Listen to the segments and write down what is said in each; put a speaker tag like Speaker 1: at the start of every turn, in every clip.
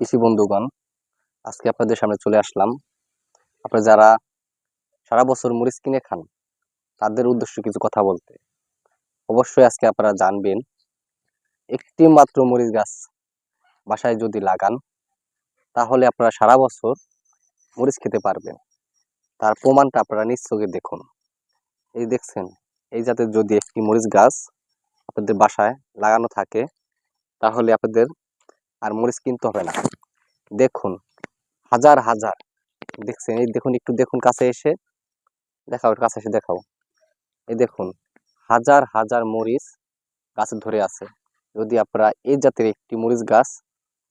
Speaker 1: কৃষি বন্ধুগণ, আজকে আপনাদের সামনে চলে আসলাম। আপনারা যারা সারা বছর মরিচ কিনে খান, তাদের উদ্দেশ্যে কিছু কথা বলতে। অবশ্যই আজকে আপনারা জানবেন, একটি মাত্র মরিচ গাছ বাসায় যদি লাগান, তাহলে আপনারা সারা বছর মরিচ খেতে পারবেন। তার প্রমাণটা আপনারা চোখে দেখুন। এই দেখছেন, এই জাতের যদি একটি মরিচ গাছ আপনাদের বাসায় লাগানো থাকে, তাহলে আপনাদের আর মরিচ কিনতে হবে না। দেখুন, হাজার হাজার। দেখছেন? এই দেখুন, একটু দেখুন কাছে এসে। দেখাও কাছে এসে দেখাও। এই দেখুন, হাজার হাজার মরিচ গাছে ধরে আছে। যদি আপনারা এই জাতের একটি মরিচ গাছ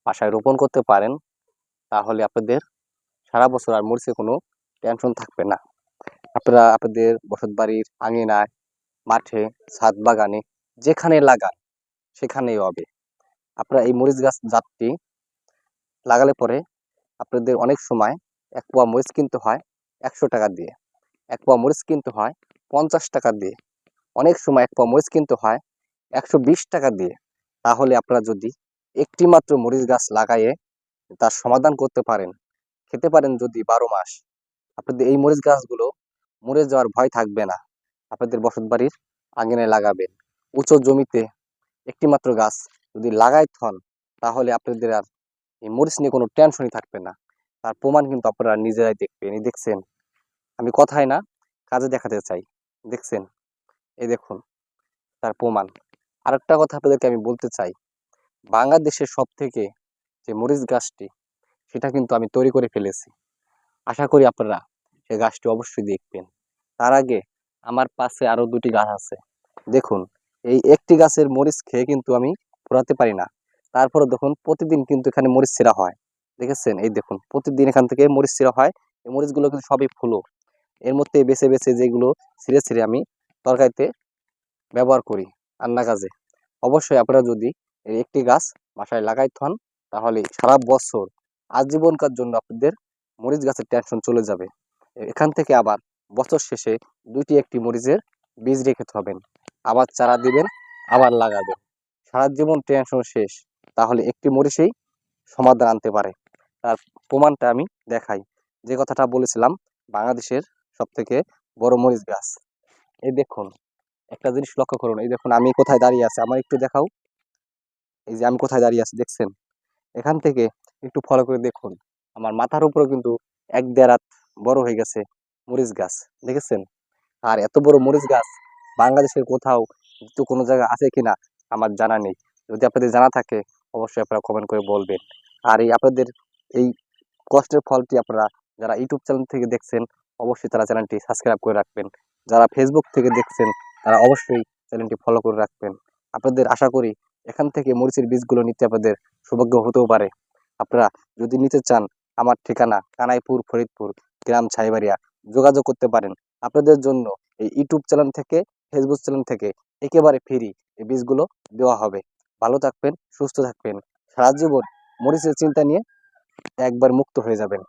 Speaker 1: বাসায় রোপণ করতে পারেন, তাহলে আপনাদের সারা বছর আর মরিচের কোনো টেনশন থাকবে না। আপনারা আপনাদের বসত বাড়ির আঙিনায়, মাঠে, ছাদ বাগানে যেখানে লাগান, সেখানেই হবে। আপনারা এই মরিচ গাছ জাতটি লাগালে পরে আপনাদের অনেক সময় এক পোয়া মরিচ কিনতে হয় একশো টাকা দিয়ে। এক পোয়া মরিচ কিনতে হয় পঞ্চাশ টাকা দিয়ে। অনেক সময় এক পোয়া মরিচ কিনতে হয় একশো বিশ টাকা দিয়ে। তাহলে আপনারা যদি একটি মাত্র মরিচ গাছ লাগাইয়ে তার সমাধান করতে পারেন, খেতে পারেন যদি বারো মাস, আপনাদের এই মরিচ গাছগুলো মরে যাওয়ার ভয় থাকবে না। আপনাদের বসত বাড়ির আঙিনায় লাগাবেন। উঁচু জমিতে একটি মাত্র গাছ যদি লাগাই থন তাহলে আপনাদের আর এই মরিচ নিয়ে কোনো টেনশনই থাকবে না। তার প্রমাণ কিন্তু আপনারা নিজেরাই দেখবেন। এই দেখছেন, আমি কথাই না, কাজে দেখাতে চাই। দেখছেন, এই দেখুন, তার প্রমাণ। আরেকটা কথা আপনাদেরকে আমি বলতে চাই, বাংলাদেশের সব থেকে যে মরিচ গাছটি, সেটা কিন্তু আমি তৈরি করে ফেলেছি। আশা করি আপনারা সেই গাছটি অবশ্যই দেখবেন। তার আগে আমার পাশে আরও দুটি গাছ আছে। দেখুন, এই একটি গাছের মরিচ খেয়ে কিন্তু আমি ফোরাতে পারি না। তারপরে দেখুন, প্রতিদিন কিন্তু এখানে মরিচ ছেঁড়া হয়। দেখেছেন? এই দেখুন, প্রতিদিন এখান থেকে মরিচ ছেঁড়া হয়। এই মরিচগুলো কিন্তু সবই ফুলো। এর মধ্যে বেছে বেছে যেগুলো ছিঁড়ে ছিঁড়ে আমি তরকারিতে ব্যবহার করি, রান্না কাজে। অবশ্যই আপনারা যদি এই একটি গাছ বাসায় লাগাই থন তাহলে সারা বছর আজীবনকার জন্য আপনাদের মরিচ গাছের টেনশন চলে যাবে। এখান থেকে আবার বছর শেষে দুইটি একটি মরিচের বীজ রেখে হবেন। আবার চারা দিবেন, আবার লাগাবেন। সারা জীবন টেনশন শেষ। তাহলে একটি মরিচেই সমাধান আনতে পারে। তার প্রমাণটা আমি দেখাই। যে কথাটা বলেছিলাম, বাংলাদেশের সব থেকে বড় মরিচ গাছ। এই দেখুন, একটা জিনিস লক্ষ্য করুন। এই দেখুন, আমি কোথায় দাঁড়িয়ে আছি। আমার একটু দেখাও। এই যে আমি কোথায় দাঁড়িয়ে আছি, দেখছেন? এখান থেকে একটু ফলো করে দেখুন। আমার মাথার উপরে কিন্তু এক দেড় হাত বড় হয়ে গেছে মরিচ গাছ। দেখেছেন? আর এত বড় মরিচ গাছ বাংলাদেশের কোথাও তো কোনো জায়গা আছে কিনা আমার জানা নেই। যদি আপনাদের জানা থাকে, অবশ্যই আপনারা কমেন্ট করে বলবেন। আর এই আপনাদের এই কষ্টের ফলটি আপনারা যারা ইউটিউব চ্যানেল থেকে দেখছেন, অবশ্যই তারা চ্যানেলটি সাবস্ক্রাইব করে রাখবেন। যারা ফেসবুক থেকে দেখছেন, তারা অবশ্যই চ্যানেলটি ফলো করে রাখবেন। আপনাদের আশা করি, এখান থেকে মরিচের বীজগুলো নিতে আপনাদের সৌভাগ্য হতেও পারে। আপনারা যদি নিতে চান, আমার ঠিকানা কানাইপুর, ফরিদপুর, গ্রাম ছাইবাড়িয়া, যোগাযোগ করতে পারেন। আপনাদের জন্য এই ইউটিউব চ্যানেল থেকে ফেসবুক চ্যানেল থেকে একেবারে ফ্রি এই বীজগুলো দেওয়া হবে। ভালো থাকবেন, সুস্থ থাকবেন। সারা জীবন মরিচের চিন্তা নিয়ে একবার মুক্ত হয়ে যাবেন।